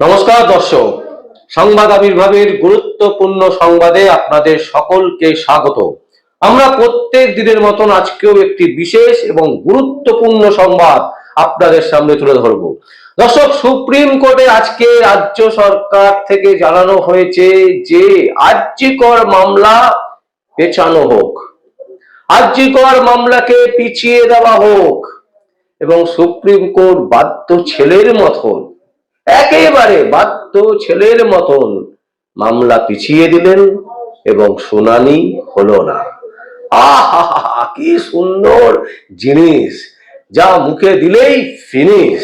নমস্কার দর্শক। সংবাদ আবির্ভাবের গুরুত্বপূর্ণ সংবাদে আপনাদের সকলকে স্বাগত। আমরা প্রত্যেক দিনের মতন আজকেও একটি বিশেষ এবং গুরুত্বপূর্ণ সংবাদ আপনাদের সামনে তুলে ধরব। দর্শক, সুপ্রিম কোর্টে আজকে রাজ্য সরকার থেকে জানানো হয়েছে যে, আর্যিকর মামলা পেছানো হোক। আর্যিকর মামলাকে পিছিয়ে দেওয়া হোক এবং সুপ্রিম কোর্ট বাধ্য ছেলের মতন একেবারে বাধ্য ছেলের মতন মামলা পিছিয়ে দিলেন এবং শুনানি হলো না। আহা কি সুন্দর জিনিস, যা মুখে দিলেই ফিনিশ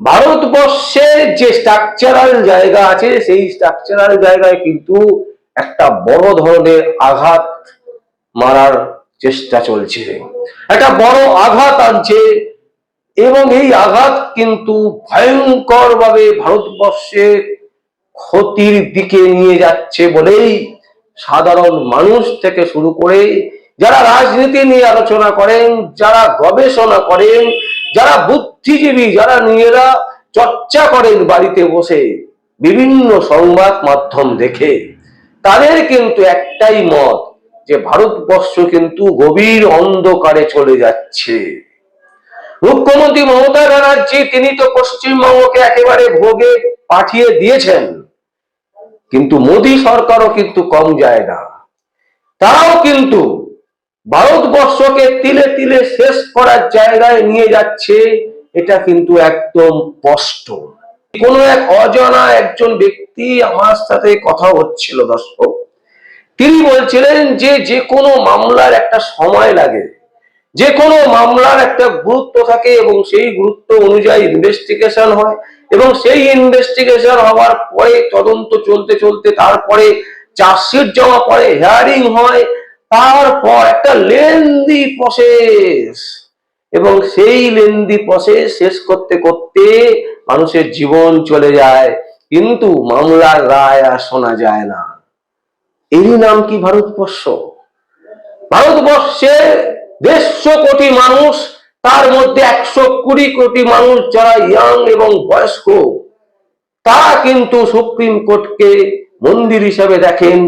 ভারতবর্ষের যে স্ট্রাকচারাল জায়গা আছে, সেই স্ট্রাকচারাল জায়গায় কিন্তু একটা বড় ধরনের আঘাত মারার চেষ্টা চলছে। একটা বড় আঘাত আনছে এবং এই আঘাত কিন্তু ভয়ঙ্কর ভাবে ভারতবর্ষের ক্ষতির দিকে নিয়ে যাচ্ছে বলেই সাধারণ মানুষ থেকে শুরু করে যারা রাজনীতি নিয়ে আলোচনা করেন, যারা গবেষণা করেন, যারা বুদ্ধিজীবী, যারা নিজেরা চর্চা করেন বাড়িতে বসে বিভিন্ন সংবাদ মাধ্যম দেখে, তাদের কিন্তু একটাই মত যে ভারতবর্ষ কিন্তু গভীর অন্ধকারে চলে যাচ্ছে। মুখ্যমন্ত্রী মমতা ব্যানার্জি, তিনি তো পশ্চিমবঙ্গকে একেবারে ভোগে পাঠিয়ে দিয়েছেন। কিন্তু মোদী সরকারও কিন্তু কম যায় না। তারাও কিন্তু ভারতবর্ষকে তিলে তিলে শেষ করার জায়গায় নিয়ে যাচ্ছে, এটা কিন্তু একদম স্পষ্ট। কোনো এক অজানা একজন ব্যক্তি আমার সাথে কথা হচ্ছিল, দর্শক। তিনি বলছিলেন যে যে কোনো মামলার একটা সময় লাগে। যে কোনো মামলার একটা গুরুত্ব থাকে এবং সেই গুরুত্ব অনুযায়ী ইনভেস্টিগেশন হয় এবং সেই ইনভেস্টিগেশন হওয়ার পরে তদন্ত চলতে চলতে তারপরে চার্জশিট জমা পড়ে হিয়ারিং হয়, তারপর একটা লেন্দি প্রসেস এবং সেই লেন্দি প্রসেস শেষ করতে করতে মানুষের জীবন চলে যায়। কিন্তু মামলার রায় আর শোনা যায় না। এরই নাম কি ভারতবর্ষ? ভারতবর্ষে দেড়শো কোটি মানুষ, তার মধ্যে একশো কুড়ি কোটি মানুষ যারা ইয়াং এবং বয়স্ক, তারা কিন্তু সুপ্রিম কোর্টকে মন্দির হিসেবে দেখেন।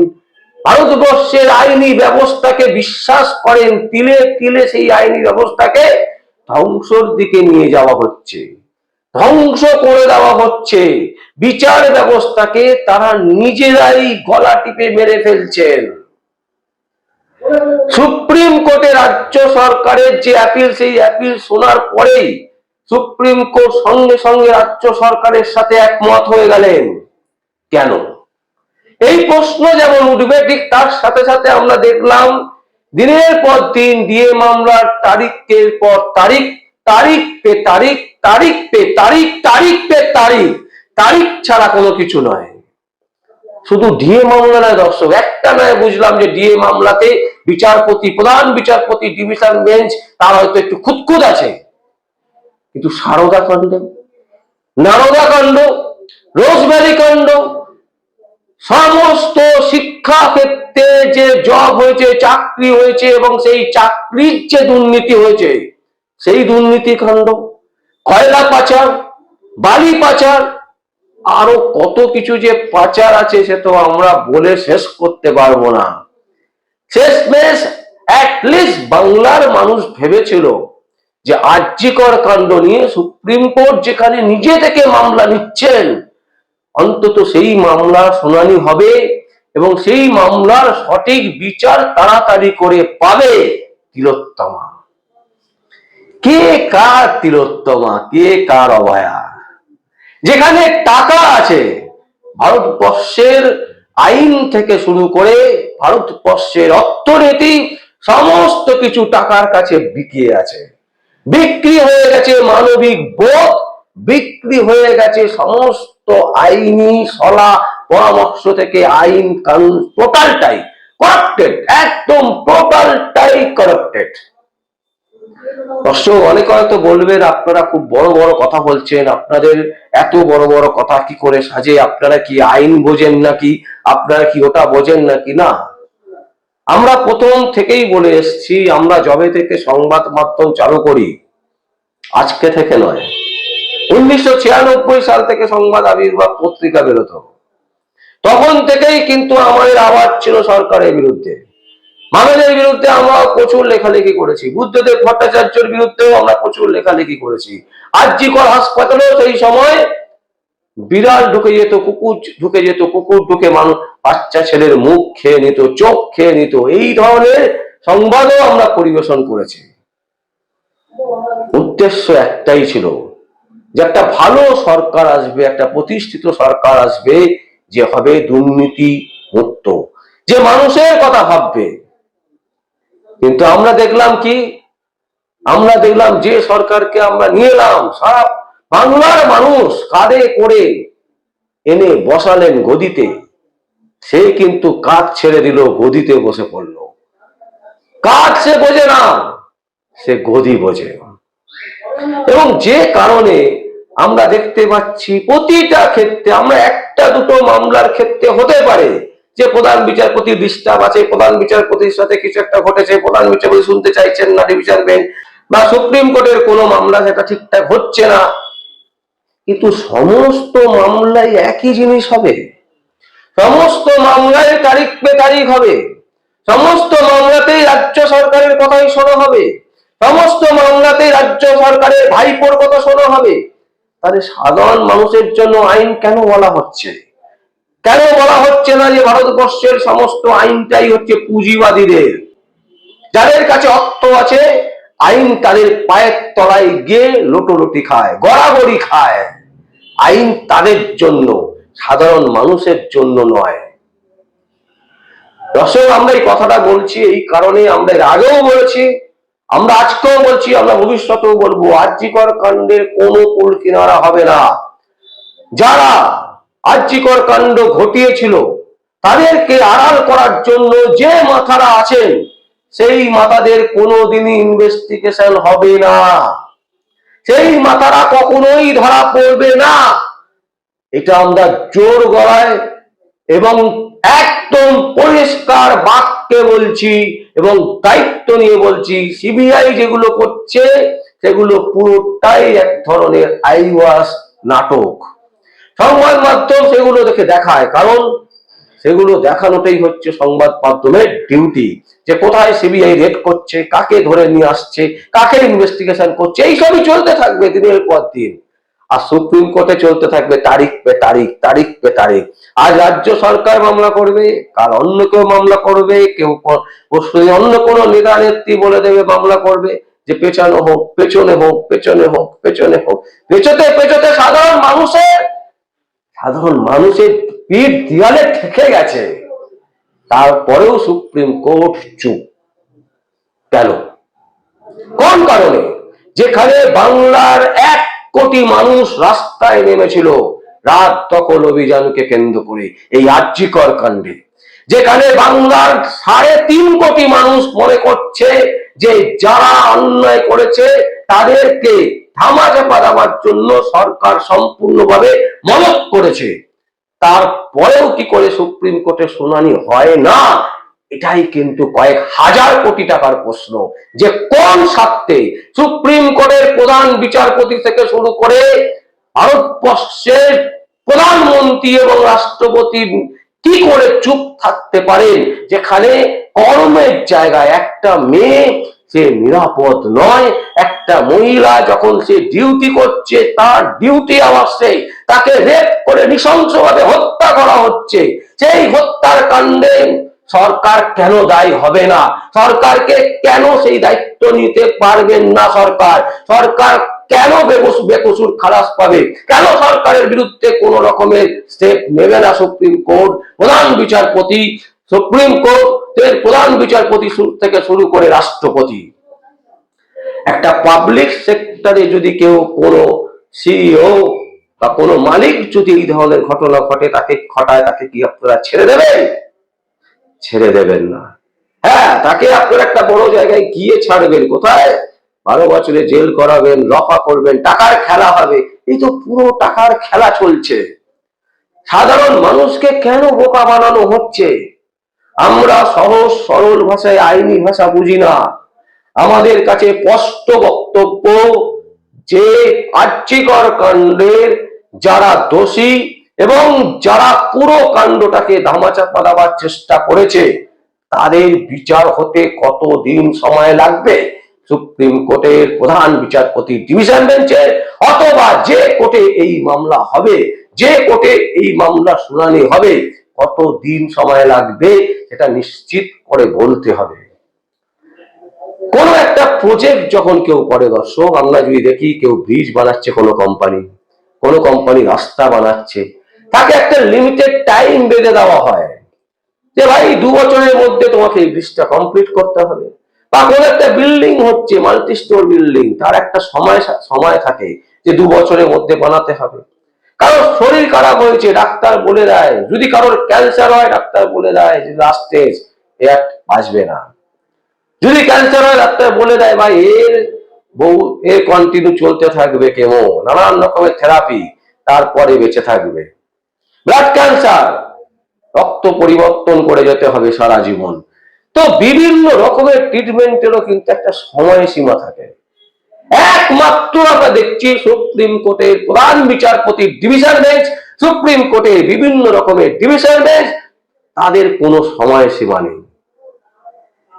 ভারতবর্ষের আইনি ব্যবস্থাকে বিশ্বাস করেন, তিলে তিলে সেই আইনি ব্যবস্থাকে ধ্বংসর দিকে নিয়ে যাওয়া হচ্ছে। ধ্বংস করে দেওয়া হচ্ছে। বিচার ব্যবস্থাকে তারা নিজেরাই গলা টিপে মেরে ফেলছেন। সুপ্রিম কোর্টে রাজ্য সরকারের যে অ্যাপিল সেই অ্যাপিল শোনার পরেই সুপ্রিম কোর্ট সঙ্গে সঙ্গে রাজ্য সরকারের সাথে একমত হয়ে গেলেন। কেন? এই প্রশ্ন যেমন উঠবে, ঠিক তার সাথে সাথে আমরা দেখলাম, দিনের পর দিন ডিএ মামলার তারিখের পর তারিখ তারিখ পে তারিখ তারিখ পে তারিখ তারিখ পে তারিখ তারিখ ছাড়া কোনো কিছু নয়। শুধু ডিএ মামলা নয় দর্শক, একটা নয় বুঝলাম যে ডিএ মামলাতে বিচারপতি, প্রধান বিচারপতি ডিভিশন বেঞ্চ তার হয়তো একটু খুঁতখুত আছে। কিন্তু সারদা কাণ্ড? নারদা কাণ্ড? রোজভ্যালি কাণ্ড? সমস্ত শিক্ষা ক্ষেত্রে যে জব হয়েছে, চাকরি হয়েছে এবং সেই চাকরির যে দুর্নীতি হয়েছে, সেই দুর্নীতি কাণ্ড, কয়লা পাচার, বালি পাচার, আরও কত কিছু যে পাচার আছে, সে তো আমরা বলে শেষ করতে পারব না। শেষমেশ অ্যাটলিস্ট বাংলার মানুষ ভেবেছিল যে আর্যিকর কাণ্ড নিয়ে সুপ্রিম কোর্ট যেখানে নিজে থেকে মামলা নিচ্ছেন, অন্তত সেই মামলার শুনানি হবে এবং সেই মামলার সঠিক বিচার তাড়াতাড়ি করে পাবে তিলোত্তমা। কে কার তিলোত্তমা? কে কার অভয়া? যেখানে টাকা আছে, ভারতবর্ষের আইন থেকে শুরু করে ভারতবর্ষের অর্থনীতি, সমস্ত কিছু টাকার কাছে বিকিয়ে আছে। বিক্রি হয়ে গেছে মানবিক বোধ, বিক্রি হয়ে গেছে সমস্ত আইনি সলা পরামর্শ থেকে আইন কানুন টোটালটাই করাপ্টেড একদম টোটালটাই করাপ্টেড দর্শক, অনেকে হয়তো বলবেন, আপনারা খুব বড় বড় কথা বলছেন, আপনাদের এত বড় বড় কথা কি করে সাজে, আপনারা কি আইন বোঝেন নাকি, আপনারা কি ওটা বোঝেন নাকি? না। আমরা প্রথম থেকেই বলে এসেছি, আমরা জবে থেকে সংবাদ মাধ্যম চালু করি, আজকে থেকে নয়। উনিশশো সাল থেকে সংবাদ আবির্ভাব পত্রিকা বেরোতো। তখন থেকেই কিন্তু আমাদের আওয়াজ ছিল সরকারের বিরুদ্ধে। মানবের বিরুদ্ধে আমরা প্রচুর লেখালেখি করেছি। বুদ্ধদেব ভট্টাচার্যের বিরুদ্ধেও আমরা প্রচুর লেখালেখি করেছি। আরজিকর হাসপাতালেও সেই সময় বিড়াল ঢুকে যেত, কুকুর ঢুকে যেত, কুকুর ঢুকে মানুষ বাচ্চা ছেলের মুখ খেয়ে নিত, চোখ খেয়ে নিত। এই ধরনের সংবাদও আমরা পরিবেশন করেছি। উদ্দেশ্য একটাই ছিল যে একটা ভালো সরকার আসবে, একটা প্রতিষ্ঠিত সরকার আসবে, যে হবে দুর্নীতি মুক্ত। যে মানুষের কথা ভাববে কিন্তু আমরা দেখলাম কি? আমরা দেখলাম যে সরকারকে আমরা নিয়ে এলাম। সারা বাংলার মানুষ কাঁধে করে এনে বসালেন গদিতে। সে কিন্তু কাজ ছেড়ে দিল, গদিতে বসে পড়ল। কাজ সে বোঝে না, সে গদি বোঝে। এবং যে কারণে আমরা দেখতে পাচ্ছি প্রতিটা ক্ষেত্রে, আমরা একটা দুটো মামলার ক্ষেত্রে হতে পারে। যে প্রধান বিচারপতি ডিস্টার্ব আছে, প্রধান বিচারপতির সাথে কিছু একটা ঘটেছে, প্রধান বিচারপতি শুনতে চাইছেন না ডিভিশন বেঞ্চ, বা সুপ্রিম কোর্টের কোনো মামলা সেটা ঠিকঠাক হচ্ছে না। কিন্তু সমস্ত মামলায় একই জিনিস হবে। সমস্ত মামলায় তারিখ পে তারিখ হবে। সমস্ত মামলাতেই রাজ্য সরকারের কথাই শোনা হবে। সমস্ত মামলাতেই রাজ্য সরকারের ভাইপোর কথা শোনা হবে। তাহলে সাধারণ মানুষের জন্য আইন কেন বলা হচ্ছে? কেন বলা হচ্ছে না যে ভারতবর্ষের সমস্ত আইনটাই হচ্ছে পুঁজিবাদীদের? যাদের কাছে অর্থ আছে, আইন তাদের পায়ের তলায় গিয়ে লোটোলুটি খায়, গড়াগড়ি খায়। আইন তাদের জন্য, সাধারণ মানুষের জন্য নয়। দর্শক, আমরা এই কথাটা বলছি এই কারণে, আমরা এর আগেও বলেছি, আমরা আজকেও বলছি, আমরা ভবিষ্যতেও বলব আর্যিকর কাণ্ডের কোনো কুল কিনারা হবে না। যারা আর্যিকর কাণ্ড ঘটিয়েছিল। তাদেরকে আড়াল করার জন্য যে মাথারা আছেন, সেই মাথাদের কোনোদিনই ইনভেস্টিগেশন হবে না। সেই মাথারা কখনোই ধরা পড়বে না। এটা আমরা জোর গলায় এবং একদম পরিষ্কার বাক্যে বলছি এবং দায়িত্ব নিয়ে বলছি, সিবিআই যেগুলো করছে, সেগুলো পুরোটাই এক ধরনের আইওয়াস নাটক। সংবাদ মাধ্যম সেগুলো দেখে দেখায়, কারণ সেগুলো দেখানোটাই হচ্ছে সংবাদ মাধ্যমের ডিউটি যে কোথায় সিবিআই রেড করছে, কাকে ধরে নিয়ে আসছে, কাকে ইনভেস্টিগেশন করছে, এইসবই চলতে থাকবে দিনের পর দিন। আর সুপ্রিম কোর্টে চলতে থাকবে তারিখ পে তারিখ তারিখ পে তারিখ। আজ রাজ্য সরকার মামলা করবে কাল অন্য কেউ মামলা করবে, কেউ অন্য কোনো নেতা নেত্রী বলে দেবে মামলা করবে, যে পেছানো হোক, পেছনে হোক পেছনে হোক পেছনে হোক। পেছতে পেছতে সাধারণ মানুষের সাধারণ মানুষের পিঠ দিয়ালে ঠেকে গেছে। তারপরেও সুপ্রিম কোর্ট চুপ। কেন? কোন কারণে? যেখানে বাংলার এক কোটি মানুষ রাস্তায় নেমেছিল, রাত দখল অভিযানকে কেন্দ্র করে এই আর্যিকর কাণ্ডে। যেখানে বাংলার সাড়ে তিন কোটি মানুষ মনে করছে যে যারা অন্যায় করেছে, তাদেরকে ধামাচাপা দেওয়ার জন্য সরকার সম্পূর্ণভাবে মদত করেছে। তারপরেও কি করে সুপ্রিম কোর্টে শুনানি হয় না? এটাই কিন্তু কয়েক হাজার কোটি টাকার প্রশ্ন। যে কোন স্বার্থে সুপ্রিম কোর্টের প্রধান বিচারপতি থেকে শুরু করে ভারতবর্ষের প্রধানমন্ত্রী এবং রাষ্ট্রপতি কি করে চুপ থাকতে পারেন? যেখানে কর্মের জায়গায় একটা মেয়ে সে নিরাপদ নয়, একটা মহিলা যখন সে ডিউটি করছে, তার ডিউটি আওয়ার সেই। তাকে রেপ করে নৃশংসভাবে হত্যা করা হচ্ছে। সেই হত্যার কাণ্ডে সরকার কেন দায়ী হবে না? সরকারকে কেন সেই দায়িত্ব নিতে পারবেন না সরকার? সরকার কেন বেকসুর বেকসুর খালাস পাবে? কেন সরকারের বিরুদ্ধে কোন রকমের স্টেপ নেবে না সুপ্রিম কোর্ট? প্রধান বিচারপতি, সুপ্রিম কোর্টের প্রধান বিচারপতি থেকে শুরু করে রাষ্ট্রপতি। একটা পাবলিক সেক্টরে যদি কেউ কোনো সিইও বা কোনো মালিক যদি এই ধরনের ঘটনা ঘটে, তাকে ঘটায়, তাকে কি আপনারা ছেড়ে দেবেন? ছেড়ে দেবেন না। হ্যাঁ তাকে আপনারা একটা বড় জায়গায় গিয়ে ছাড়বেন। কোথায়? বারো বছরে জেল করাবেন রফা করবেন, টাকার খেলা হবে। এই তো পুরো টাকার খেলা চলছে। সাধারণ মানুষকে কেন বোকা বানানো হচ্ছে? আমরা সহজ সরল ভাষায় আইনি ভাষা বুঝি না। আমাদের কাছে স্পষ্ট বক্তব্য যে আর্যিকর কাণ্ডের যারা দোষী এবং যারা পুরো কাণ্ডটাকে ধামাচাপা দেওয়ার চেষ্টা করেছে, তাদের বিচার হতে কতদিন সময় লাগবে? সুপ্রিম কোর্টের প্রধান বিচারপতি ডিভিশন বেঞ্চে অথবা যে কোর্টে এই মামলা হবে, যে কোর্টে এই মামলা শুনানি হবে কত দিন সময় লাগবে সেটা নিশ্চিত করে বলতে হবে। কোন একটা প্রজেক্ট যখন কেউ করে দর্শক, আমরা যদি দেখি কেউ ব্রিজ বানাচ্ছে কোনো কোম্পানি কোনো কোম্পানি রাস্তা বানাচ্ছে, তাকে একটা লিমিটেড টাইম বেঁধে দেওয়া হয় যে ভাই দু বছরের মধ্যে তোমাকে এই ব্রিজটা কমপ্লিট করতে হবে। বা কোনো একটা বিল্ডিং হচ্ছে মাল্টি স্টোর বিল্ডিং তার একটা সময় সময় থাকে যে দু বছরের মধ্যে বানাতে হবে। কারোর শরীর খারাপ হয়েছে, ডাক্তার বলে দেয়। যদি কারোর ক্যান্সার হয়, ডাক্তার বলে দেয় যে লাস্ট স্টেজ এ না। যদি ক্যান্সার হয়, ডাক্তার বলে দেয়, ভাই, এর বউ, এর কন্টিনিউ চলতে থাকবে কেমো নানান রকমের থেরাপি তারপরে বেঁচে থাকবে। ব্লাড ক্যান্সার রক্ত পরিবর্তন করে যেতে হবে সারা জীবন। তো বিভিন্ন রকমের ট্রিটমেন্টেরও কিন্তু একটা সময়সীমা থাকে। একমাত্র আমরা দেখছি সুপ্রিম কোর্টের প্রধান বিচারপতি ডিভিশন বেঞ্চ, সুপ্রিম কোর্টের বিভিন্ন রকমের ডিভিশন বেঞ্চ, তাদের কোনো সময়সীমা নেই।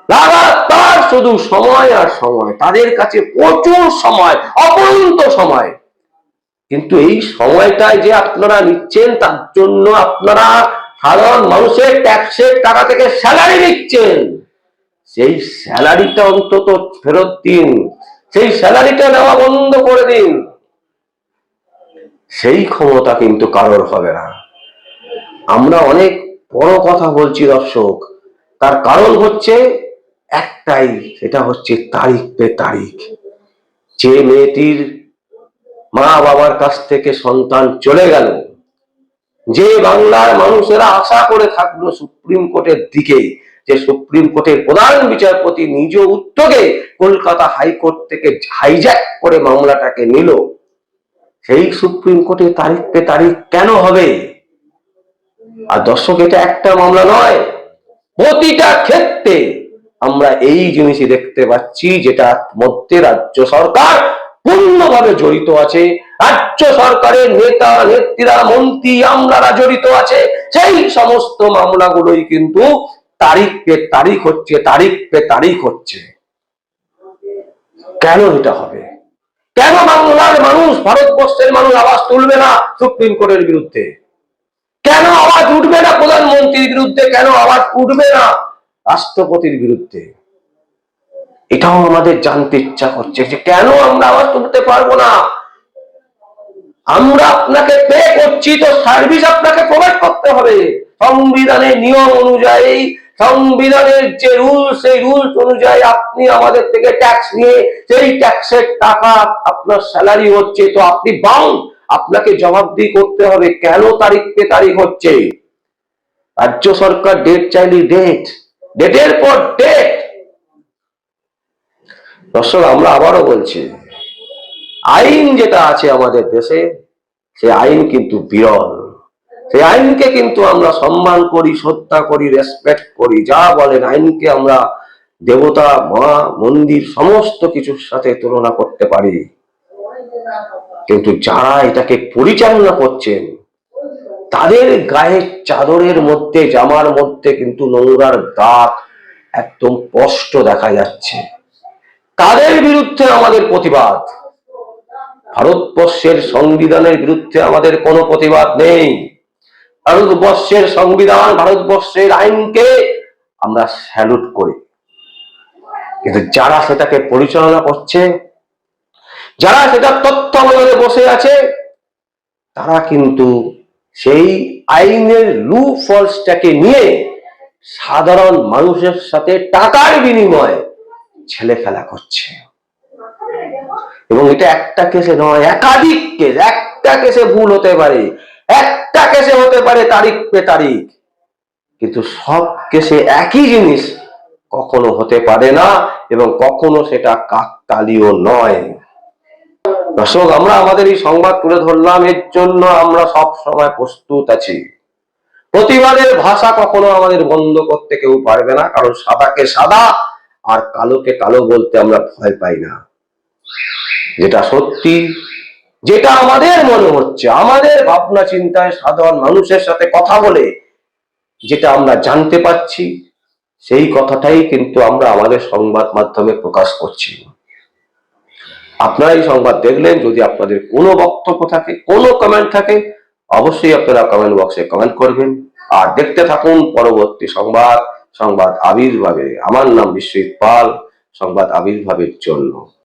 লাগাতার শুধু সময় আর সময়, তাদের কাছে প্রচুর সময়, অপরন্ত সময়। কিন্তু এই সময়টায় যে আপনারা নিচ্ছেন, তার জন্য আপনারা সাধারণ মানুষের ট্যাক্সের টাকা থেকে স্যালারি নিচ্ছেন। সেই স্যালারিটা অন্তত ফেরত দিন। সেই স্যালারিটা নেওয়া বন্ধ করে দিন। সেই ক্ষমতা কিন্তু কারোর হবে না। আমরা অনেক বড় কথা বলছি দর্শক, তার কারণ হচ্ছে একটাই, সেটা হচ্ছে তারিখ পে তারিখ। যে মেয়েটির মা বাবার কাছ থেকে সন্তান চলে গেল, যে বাংলার মানুষেরা আশা করে থাকল সুপ্রিম কোর্টের দিকে যে সুপ্রিম কোর্টের প্রধান বিচারপতি নিজ উদ্যোগে কলকাতা হাইকোর্ট থেকে হাইজ্যাক করে মামলাটাকে নিল, সেই সুপ্রিম কোর্টের তারিখ পে তারিখ কেন হবে? আর দর্শক, এটা একটা মামলা নয়, প্রতিটা ক্ষেত্রে আমরা এই জিনিসই দেখতে পাচ্ছি যেটা মধ্যে রাজ্য সরকার পূর্ণভাবে জড়িত আছে। রাজ্য সরকারের নেতা, নেত্রীরা, মন্ত্রী, আমলারা জড়িত আছে। সেই সমস্ত মামলাগুলোই কিন্তু তারিখ পে তারিখ হচ্ছে, তারিখ পে তারিখ হচ্ছে। কেন এটা হবে? কেন বাংলার মানুষ, ভারতবর্ষের মানুষ আওয়াজ তুলবে না সুপ্রিম কোর্টের বিরুদ্ধে? কেন আওয়াজ উঠবে না প্রধানমন্ত্রীর বিরুদ্ধে? কেন আওয়াজ উঠবে না রাষ্ট্রপতির বিরুদ্ধে? এটাও আমাদের জানতে ইচ্ছা করছে যে কেন আমরা আওয়াজ তুলতে পারব না? আমরা আপনাকে পে করছি, তো সার্ভিস আপনাকে প্রোভাইড করতে হবে। সংবিধানের নিয়ম অনুযায়ী সংবিধানের যে রুল সেই রুলস অনুযায়ী আপনি আমাদের থেকে ট্যাক্স নিয়ে, সেই ট্যাক্সের টাকা আপনার স্যালারি হচ্ছে, তো আপনি বাউন্ড আপনাকে জবাবদিহি করতে হবে, কেন তারিখ পে তারিখ হচ্ছে? রাজ্য সরকার ডেট চাইলি ডেট ডেটের পর ডেট দর্শক, আমরা আবারও বলছি, আইন যেটা আছে আমাদের দেশে সে আইন কিন্তু বিরল। সেই আইনকে কিন্তু আমরা সম্মান করি, শ্রদ্ধা করি রেসপেক্ট করি। যা বলেন আইনকে আমরা দেবতা, মা, মন্দির সমস্ত কিছুর সাথে তুলনা করতে পারি। কিন্তু যারা এটাকে পরিচালনা করছেন, তাদের গায়ের চাদরের মধ্যে, জামার মধ্যে কিন্তু নোংরার দাগ একদম স্পষ্ট দেখা যাচ্ছে। তাদের বিরুদ্ধে আমাদের প্রতিবাদ। ভারতবর্ষের সংবিধানের বিরুদ্ধে আমাদের কোনো প্রতিবাদ নেই। ভারতবর্ষের সংবিধান, ভারতবর্ষের আইনকে আমরা স্যালুট করি। কিন্তু যারা সেটাকে পরিচালনা করছে, যারা সেটা তত্ত্বাবধানে বসে আছে, তারা কিন্তু সেই আইনের লু ফলসটাকে নিয়ে সাধারণ মানুষের সাথে টাকার বিনিময়ে ছেলে খেলা করছে। এবং এটা একটা কেসে নয়, একাধিক কেস একটা কেসে ভুল হতে পারে একটা কেসে হতে পারে তারিখ পে তারিখ। কিন্তু সব কেসে একই জিনিস কখনো হতে পারে না এবং কখনো সেটা কাকতালীয় নয়। দর্শক, আমরা আমাদের এই সংবাদ তুলে ধরলাম, এর জন্য আমরা সব সময় প্রস্তুত আছি। প্রতিবাদের ভাষা কখনো আমাদের বন্ধ করতে কেউ পারবে না, কারণ সাদাকে সাদা আর কালোকে কালো বলতে আমরা ভয় পাই না। যেটা সত্যি যেটা আমাদের মনে হচ্ছে, আমাদের ভাবনা চিন্তায় সাধারণ মানুষের সাথে কথা বলে যেটা আমরা জানতে পাচ্ছি সেই কথাটাই কিন্তু আমরা আমাদের সংবাদ মাধ্যমে প্রকাশ করছি। আপনারা এই সংবাদ দেখলেন, যদি আপনাদের কোনো বক্তব্য থাকে, কোনো কমেন্ট থাকে, অবশ্যই আপনারা কমেন্ট বক্সে কমেন্ট করবেন। আর দেখতে থাকুন পরবর্তী সংবাদ সংবাদ আবির্ভাবে। আমার নাম বিশ্বজিৎ পাল, সংবাদ আবির্ভাবের জন্য।